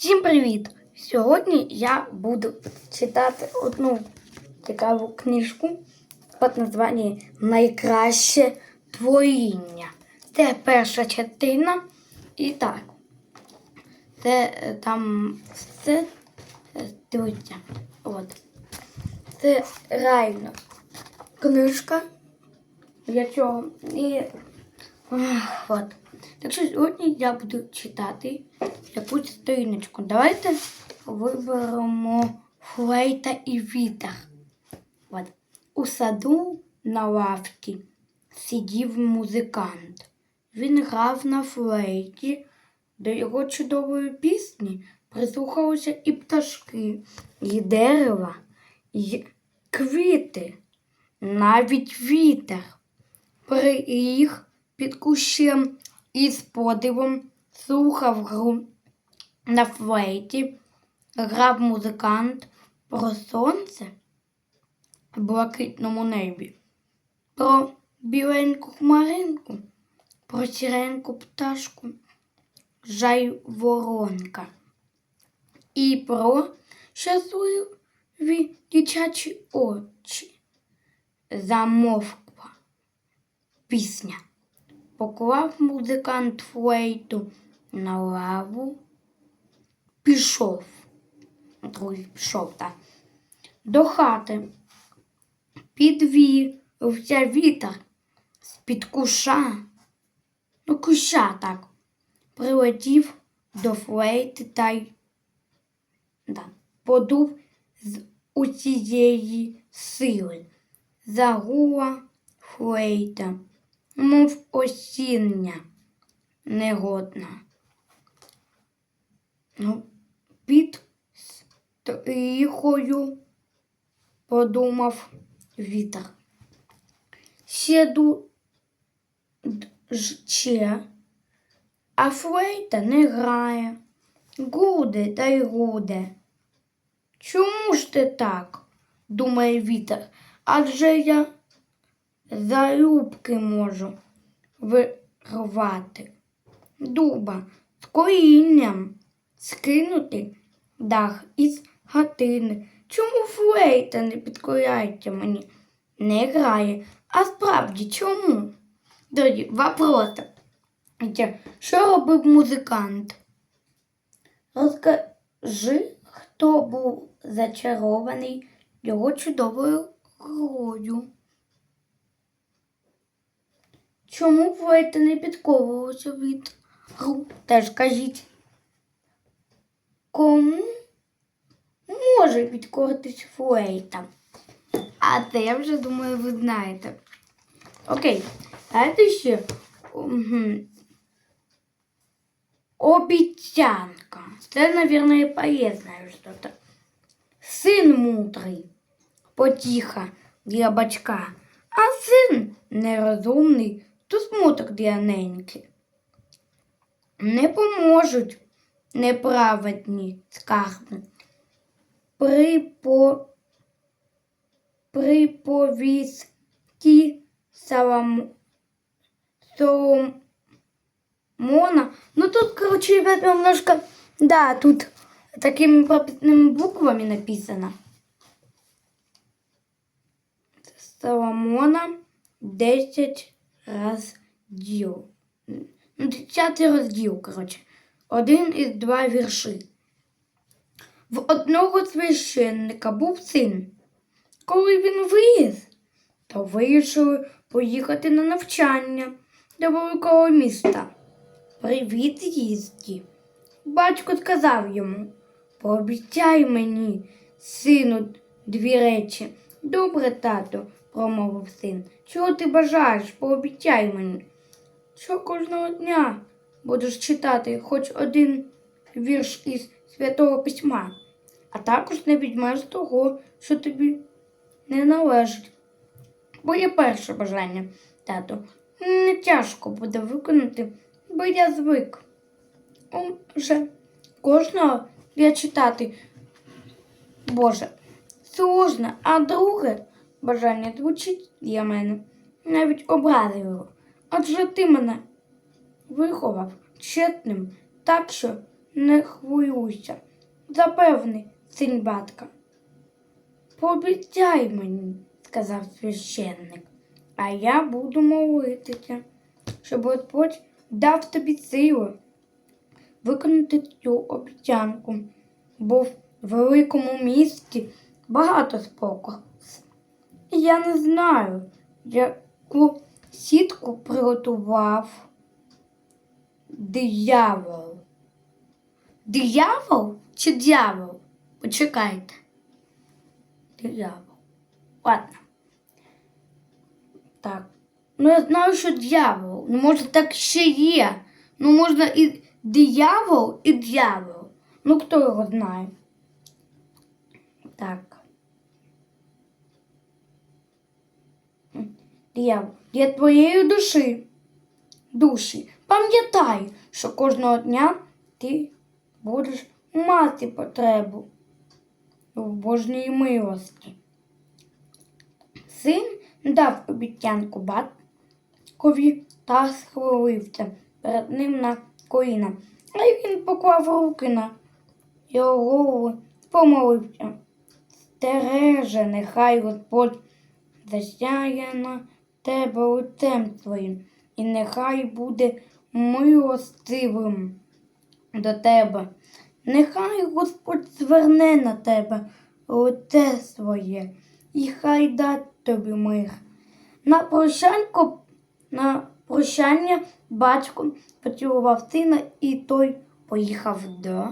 Всім привіт! Сьогодні я буду читати одну цікаву книжку під названням Найкраще творіння. Це перша частина. І так, це е, там все е, дивіться. От. Це реально книжка. Для чого? І От. Так що сьогодні я буду читати якусь сторіночку. Давайте виберемо флейта і вітер. От. У саду на лавці сидів музикант. Він грав на флейті. До його чудової пісні прислухалися і пташки, і дерева, і квіти, навіть вітер приліг під кущем і з подивом слухав гру на флейті, грав музикант про сонце в блакитному небі, про біленьку хмаринку, про сіреньку пташку, жай воронка і про щасливі дитячі очі. Замовкла пісня. Поклав музикант флейту на лаву, пішов. Другий пішов, так. До хати підвівся вітер з-під куша, ну куща так, прилетів до флейти та й да, подув з усієї сили. Загула флейта мов осіння негодна. Ну, під стріхою подумав вітер. Сіду ще, а флейта не грає, гуде та й гуде. Чому ж ти так? думає вітер, адже я залюбки можу вирвати. Дуба з корінням скинути дах із гатини. Чому флейта не підкоряється мені? Не грає. А справді чому? Друзі, вопрос. Що робив музикант? Розкажи, хто був зачарований його чудовою грою. Чому флейта не підковувалася від гру? Теж кажіть. Кому може підкоритись флейта? А це я вже думаю, ви знаєте. Окей, давайте ще. Угу. Обіцянка. Це, наверное, полезное что-то. Сын мудрий, потіха для бачка, а син нерозумний, то смуток для неньки. Не поможуть неправедні скарби. Припо... Приповісті Салам... Соломона. Ну тут, короче, ребят, немножко... Да, тут такими прописными буквами написано. Соломона 10 розділ. Ну, 10 розділ, коротше. Один із два вірші. В одного священника був син. Коли він виріс, то вирішили поїхати на навчання до великого міста. При від'їзді батько сказав йому Пообіцяй мені, сину, дві речі. Добре, тато, промовив син. Чого ти бажаєш? Пообіцяй мені. Що кожного дня будеш читати хоч один вірш із святого письма, а також не відьмеш того, що тобі не належить. Моє перше бажання, тато, не тяжко буде виконати, бо я звик. Уже кожного я читати. Боже, сложно, а друге бажання звучить для мене навіть образливо. Адже ти мене виховав чесним, так що не хвилюйся, запевни, син батька. Пообіцяй мені, сказав священник, а я буду молитися, щоб Господь дав тобі силу виконати цю обіцянку, бо в великому місті багато спокою. Я не знаю, яку сітку приготував диявол. Диявол чи дьявол? Почекайте. Диявол. Ладно. Так. Ну, я знаю, що дьявол. Ну, може, так ще є. Ну, можна і диявол, і дьявол. Ну, хто його знає? Так. Диявол, для твоєї душі. Душі. Пам'ятай, що кожного дня ти будеш мати потребу в Божній милості. Син дав обіцянку батькові та схилився перед ним на коліна. А він поклав руки на його голову, помолився. Стереже, нехай Господь засяє на тебе лицем своїм, і нехай буде милостивим до тебе. Нехай Господь зверне на тебе лице своє, і хай дасть тобі мир. На прощанько, на прощання батько поцілував сина, і той поїхав до.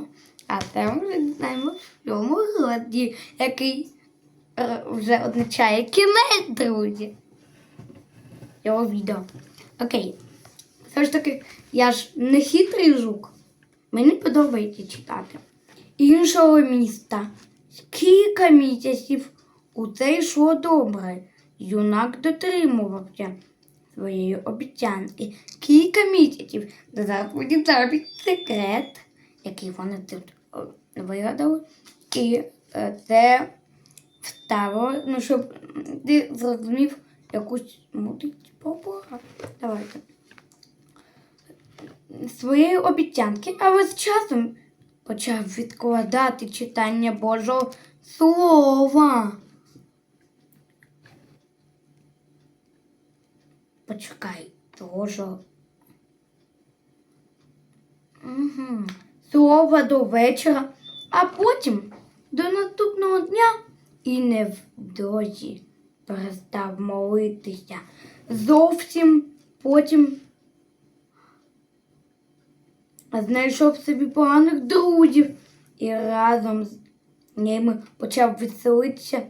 А це ми знаємо цьому роді, який е, вже означає кінець, друзі. Цього відео. Окей. Все ж таки, я ж не хитрий жук. Мені подобається читати. Іншого міста. Кілька місяців усе йшло добре. Юнак дотримувався своєї обіцянки. Кілька місяців зараз буде зараз секрет, який вони тут вигадали. І е, це вставило, ну, щоб ти зрозумів якусь мудить побора. Давайте своєї обіцянки, але з часом почав відкладати читання Божого Слова. Почекай, Божого. Угу. Слова до вечора, а потім до наступного дня і невдовзі перестав молитися. Зовсім потім знайшов собі поганих друзів і разом з ними почав веселитися.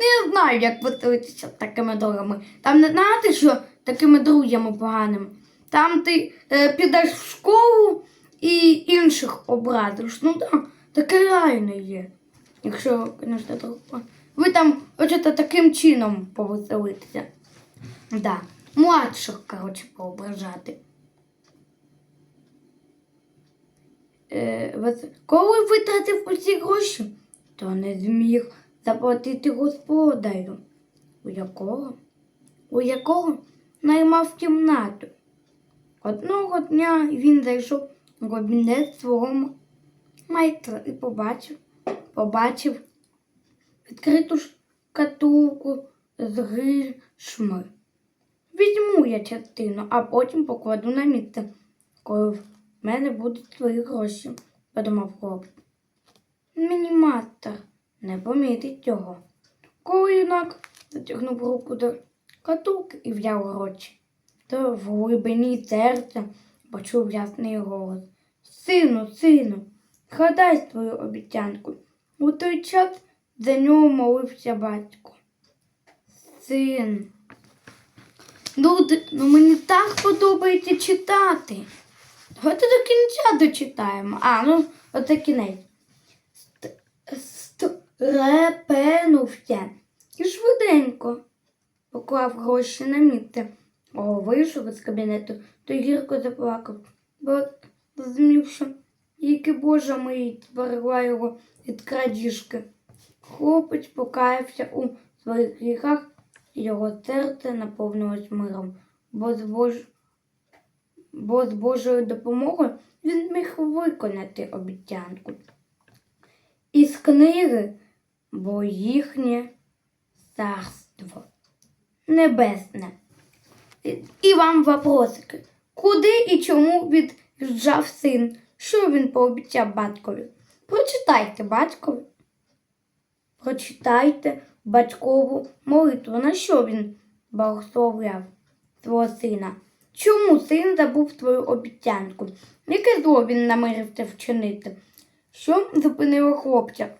Не знаю, як веселитися такими другами. Там не знаєте, що такими друзями поганими. Там ти е, підеш в школу і інших образиш. Ну так, таке реально є. Якщо, звісно. Ви там хочете таким чином повеселитися. Да. Младших, коротше, поображати. Е, коли витратив усі гроші, то не зміг заплатити господарю. У якого? У якого наймав кімнату. Одного дня він зайшов у кабінет свого майстра і побачив, побачив відкриту шкатулку з грішми. Візьму я частину, а потім покладу на місце, коли в мене будуть свої гроші, подумав хлопець. Мініматор не помітить цього. Коли юнак затягнув руку до катулки і взяв гроші, то в глибині серця почув ясний голос. Сину, сину, згадай свою обіцянку. У той час за нього молився батько. Син. Люди, ну мені так подобається читати. Давайте до кінця дочитаємо. А, ну, оце кінець. Ст- Стрепенувся і швиденько поклав гроші на місце. О, вийшов із кабінету, то гірко заплакав, бо зрозумів, що тільки Божа мить зберегла його від крадіжки. Хлопець покаявся у своїх гріхах, його серце наповнилось миром, бо з Бож... бо з Божою допомогою він міг виконати обіцянку. Із книги, бо їхнє царство небесне. І- вам вопросики. Куди і чому від'їжджав син? Що він пообіцяв батькові? Прочитайте батькові. Прочитайте батькову молитву. На що він благословляв свого сина? Чому син забув твою обіцянку? Яке зло він намирився вчинити? Що зупинило хлопця?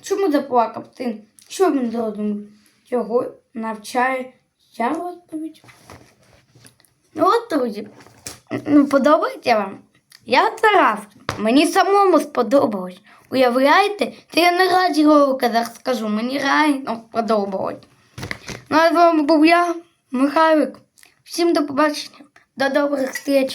Чому заплакав син? Що він зрозумів? Чого навчає ця розповідь? Ну от, друзі, подобається вам? Я Тарас, Мені самому сподобалось. Уявляєте, це я не раді ролика скажу, мені реально сподобалось. Ну а з вами був я, Михайлик. Всім до побачення, до добрих встреч.